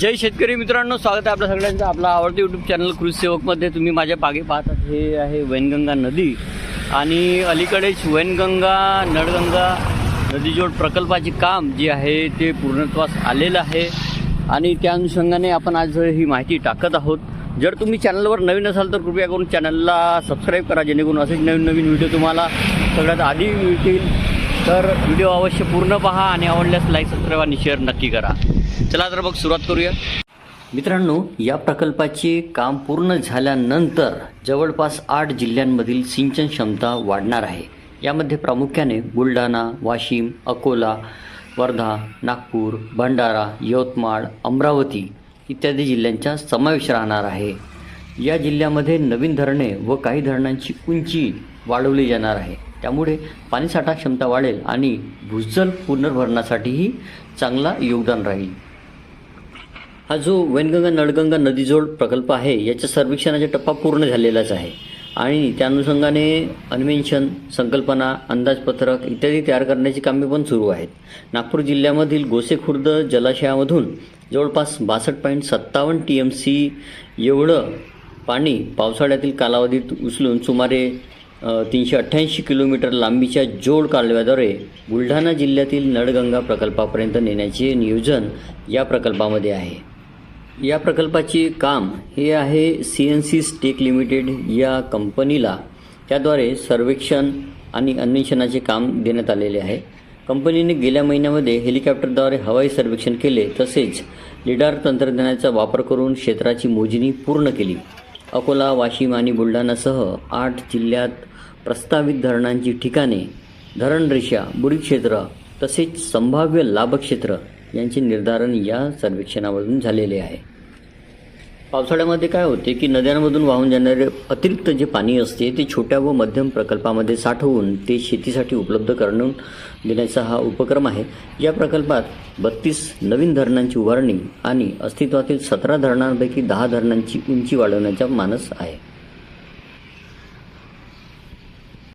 जय शेतकरी मित्रांनो स्वागत आहे आपल्या सगळ्यांचं. आपला आवडतं यूट्यूब चॅनल कृषी सेवकमध्ये तुम्ही माझ्या पागे पाहतात. हे आहे वैनगंगा नदी आणि अलीकडेच वैनगंगा नळगंगा नदीजोड प्रकल्पाचे काम जे आहे ते पूर्णत्वास आलेलं आहे. आणि त्या अनुषंगाने आपण आज ही माहिती टाकत आहोत. जर तुम्ही चॅनलवर नवीन असाल तर कृपया करून चॅनलला सबस्क्राईब करा जेणेकरून असेच नवीन नवीन व्हिडिओ तुम्हाला सगळ्यात आधी मिळतील. तर व्हिडिओ अवश्य पूर्ण पहा आणि आवडल्यास लाईक सबस्क्राईब आणि शेअर नक्की करा. चला तर मग सुरुवात करूया. मित्रांनो या प्रकल्पाचे काम पूर्ण झाल्यानंतर जवळपास आठ जिल्ह्यांमधील सिंचन क्षमता वाढणार आहे. यामध्ये प्रामुख्याने बुलढाणा वाशिम अकोला वर्धा नागपूर भंडारा यवतमाळ अमरावती इत्यादी जिल्ह्यांचा समावेश राहणार आहे. या जिल्ह्यामध्ये नवीन धरणे व काही धरणांची उंची वाढवली जाणार आहे. त्यामुळे पाणीसाठा क्षमता वाढेल आणि भूजल पुनर्भरणासाठीही चांगला योगदान राहील. हा जो वैनगंगा नळगंगा नदीजोड प्रकल्प आहे याच्या सर्वेक्षणाचा टप्पा पूर्ण झालेलाच आहे. आणि त्या अनुषंगाने अन्वेषण संकल्पना अंदाजपत्रक इत्यादी तयार करण्याची कामे पण सुरू आहेत. नागपूर जिल्ह्यामधील गोसेखुर्द जलाशयामधून जवळपास बासष्ट पॉईंट सत्तावन्न टी एम सी एवढं पाणी पावसाळ्यातील कालावधीत उचलून सुमारे तीनशे अठ्ठ्याऐंशी किलोमीटर लांबीच्या जोड कालव्याद्वारे बुलढाणा जिल्ह्यातील नळगंगा प्रकल्पापर्यंत नेण्याचे नियोजन या प्रकल्पामध्ये आहे. या प्रकल्पाचे काम हे आहे C N C Stake Limited या कंपनीला त्याद्वारे सर्वेक्षण आणि अन्वेषणाचे काम देण्यात आलेले आहे. कंपनीने गेल्या महिन्यामध्ये हेलिकॉप्टरद्वारे हवाई सर्वेक्षण केले तसेच लिडार तंत्रज्ञानाचा वापर करून क्षेत्राची मोजणी पूर्ण केली. अकोला वाशिम आणि बुलढाणासह आठ जिल्ह्यात प्रस्तावित धरणांची ठिकाणे धरणरेषा बुडी क्षेत्र तसेच संभाव्य लाभक्षेत्र यांचे निर्धारण या सर्वेक्षणामधून झालेले आहे. पावसाळ्यामध्ये काय होते की नद्यांमधून वाहून जाणारे अतिरिक्त जे पाणी असते ते छोट्या व मध्यम प्रकल्पामध्ये साठवून ते शेतीसाठी उपलब्ध करून देण्याचा हा उपक्रम आहे. या प्रकल्पात बत्तीस नवीन धरणांची उभारणी आणि अस्तित्वातील सतरा धरणांपैकी दहा धरणांची उंची वाढवण्याचा मानस आहे.